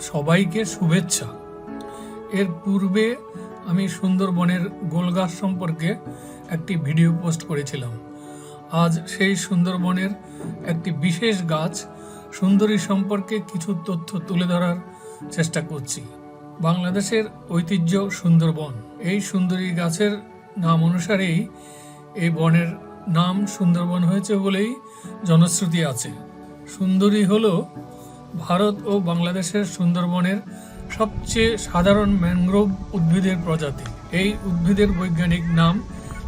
সবাইকে শুভেচ্ছা। এর পূর্বে আমি সুন্দরবনের গোলগাছ সম্পর্কে একটি ভিডিও পোস্ট করেছিলাম। আজ সেই সুন্দরবনের একটি বিশেষ গাছ সুন্দরী সম্পর্কে কিছু তথ্য তুলে ধরার চেষ্টা করছি। বাংলাদেশের ঐতিহ্য সুন্দরবন। এই সুন্দরী গাছের নাম অনুসারেই এই বনের নাম সুন্দরবন হয়েছে বলেই জনশ্রুতি আছে। সুন্দরী হলো ভারত ও বাংলাদেশের সুন্দরবনের সবচেয়ে সাধারণ ম্যানগ্রোভ উদ্ভিদের প্রজাতি। এই উদ্ভিদের বৈজ্ঞানিক নাম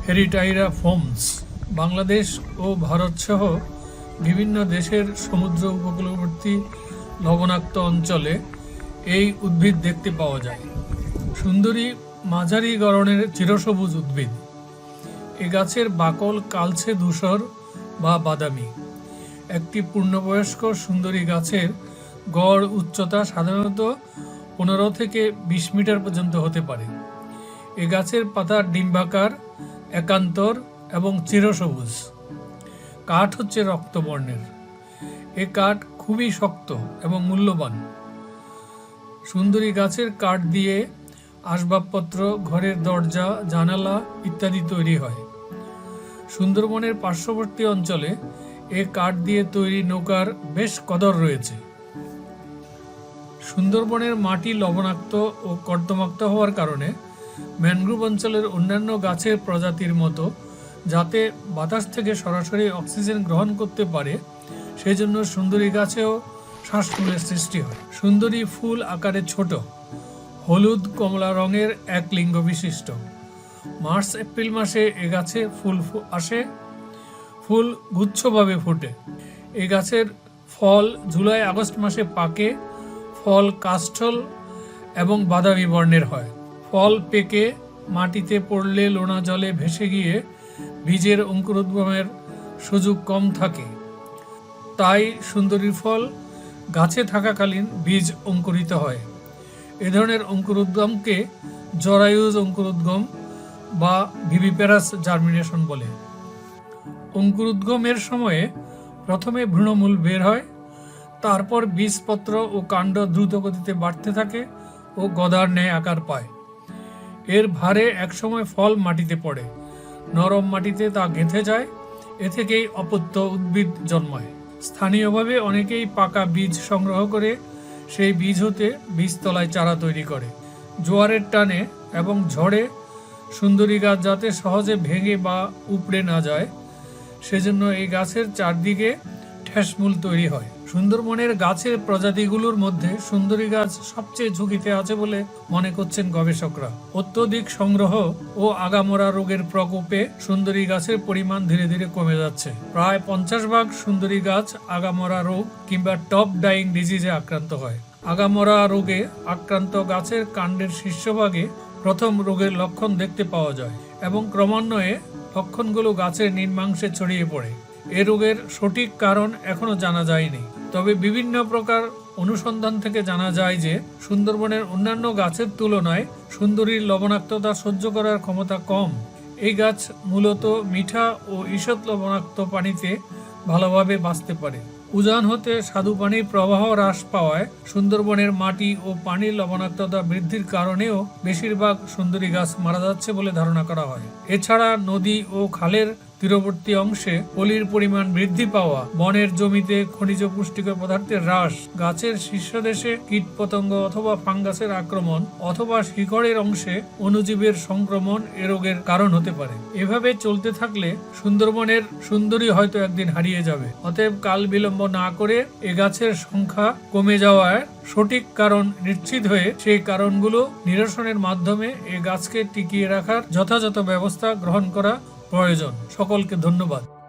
হেরিটাইরা ফোমস বাংলাদেশ ও ভারত সহ বিভিন্ন দেশের সমুদ্র উপকূলবর্তী লবণাক্ত অঞ্চলে এই উদ্ভিদ দেখতে পাওয়া যায়। সুন্দরী মাঝারি গড়নের চিরসবুজ উদ্ভিদ। এ গাছের বাকল কালছে ধূসর বা বাদামি। একটি পূর্ণবয়স্ক সুন্দরী গাছের গড় উচ্চতা সাধারণত পনেরো থেকে বিশ মিটার পর্যন্ত হতে পারে। এ গাছের পাতা ডিম্বাকার, একান্তর এবং চিরসবুজ। কাঠ হচ্ছে রক্তবর্ণের। এ কাঠ খুবই শক্ত এবং মূল্যবান। সুন্দরী গাছের কাঠ দিয়ে আসবাবপত্র, ঘরের দরজা, জানালা ইত্যাদি তৈরি হয়। সুন্দরবনের পার্শ্ববর্তী অঞ্চলে এ কাঠ দিয়ে তৈরি নৌকার বেশ কদর রয়েছে। সুন্দরবনের মাটি লবণাক্ত ও কর্দমাক্ত হওয়ার কারণে ম্যানগ্রোভ অঞ্চলের অন্যান্য গাছের প্রজাতির মতো, যাতে বাতাস থেকে সরাসরি অক্সিজেন গ্রহণ করতে পারে সেই জন্য সুন্দরী গাছেও শ্বাসফুলের সৃষ্টি হয়। সুন্দরী ফুল আকারে ছোট, হলুদ কমলা রঙের এক লিঙ্গ বিশিষ্ট। মার্চ এপ্রিল মাসে এ গাছে ফুল আসে। ফুল গুচ্ছভাবে ফোটে। এই গাছের ফল জুলাই আগস্ট মাসে পাকে, ফল কাষ্ঠল এবং বাদামি বর্ণের হয়। ফল পেকে, মাটিতে পড়লে লোনা জলে ভেসে গিয়ে বীজের অঙ্কুরোদ্গমের সুযোগ কম থাকে। তাই সুন্দরী ফল গাছে থাকাকালীন বীজ অঙ্কুরিত হয়। এ ধরনের অঙ্কুরোদ্গমকে জরায়ুজ অঙ্কুরোদ্গম বা ভিভিপ্যারাস জার্মিনেশন বলে। অঙ্কুরোদ্গমের সময়ে প্রথমে ভ্রূণমূল বের হয়, তারপর বীজপত্র ও কাণ্ড দ্রুত গতিতে বাড়তে থাকে ও গদার ন্যায় আকার পায়। এর ভারে একসময় ফল মাটিতে পড়ে, নরম মাটিতে তা গেঁথে যায়, এ থেকেই অপত্য উদ্ভিদ জন্মায়। স্থানীয়ভাবে অনেকেই পাকা বীজ সংগ্রহ করে সেই বীজ হতে বীজতলায় চারা তৈরি করে। জোয়ারের টানে এবং ঝড়ে সুন্দরী গাছ যাতে সহজে ভেঙে বা উপড়ে না যায় সেজন্য এই গাছের চারদিকে ঠেসমূল তৈরি হয়। সুন্দরবনের গাছের প্রজাতিগুলোর মধ্যে সুন্দরী গাছ সবচেয়ে ঝুঁকিতে আছে বলে মনে করছেন গবেষকরা। অত্যধিক সংগ্রহ ও আগামরা রোগের প্রকোপে সুন্দরী গাছের পরিমাণ ধীরে ধীরে কমে যাচ্ছে। প্রায় পঞ্চাশ ভাগ সুন্দরী গাছ আগামরা রোগ কিংবা টপ ডাইং ডিজিজে আক্রান্ত হয়। আগামরা রোগে আক্রান্ত গাছের কাণ্ডের শীর্ষভাগে প্রথম রোগের লক্ষণ দেখতে পাওয়া যায় এবং ক্রমান্বয়ে লক্ষণগুলো গাছের নিম্নাংশে ছড়িয়ে পড়ে। এ রোগের সঠিক কারণ এখনও জানা যায়নি। তবে বিভিন্ন প্রকার অনুসন্ধান থেকে জানা যায় যে, সুন্দরবনের অন্যান্য গাছের তুলনায় সুন্দরীর লবণাক্ততা সহ্য করার ক্ষমতা কম। এই গাছ মূলত মিঠা ও ঈষৎ লবণাক্ত পানিতে ভালোভাবে বাঁচতে পারে। উজান হতে স্বাদু পানির প্রবাহ হ্রাস পাওয়ায় সুন্দরবনের মাটি ও পানির লবণাক্ততা বৃদ্ধির কারণেও বেশিরভাগ সুন্দরী গাছ মারা যাচ্ছে বলে ধারণা করা হয়। এছাড়া নদী ও খালের তীরবর্তী অংশে পলির পরিমাণ বৃদ্ধি পাওয়া, বনের জমিতে খনিজ পুষ্টিকর পদার্থের হ্রাস, গাছের শীর্ষদেশে কীট পতঙ্গ অথবা ফাঙ্গাসের আক্রমণ অথবা শিকড়ের অংশে অণুজীবের সংক্রমণ এ রোগের কারণ হতে পারে। এভাবে চলতে থাকলে সুন্দরবনের সুন্দরী হয়তো একদিন হারিয়ে যাবে। অতএব কাল বিলম্ব না করে এ গাছের সংখ্যা কমে যাওয়ার সঠিক কারণ নিশ্চিত হয়ে সেই কারণগুলো নিরসনের মাধ্যমে এ গাছকে টিকিয়ে রাখার যথাযথ ব্যবস্থা গ্রহণ করা প্রয়োজন। সকলকে ধন্যবাদ।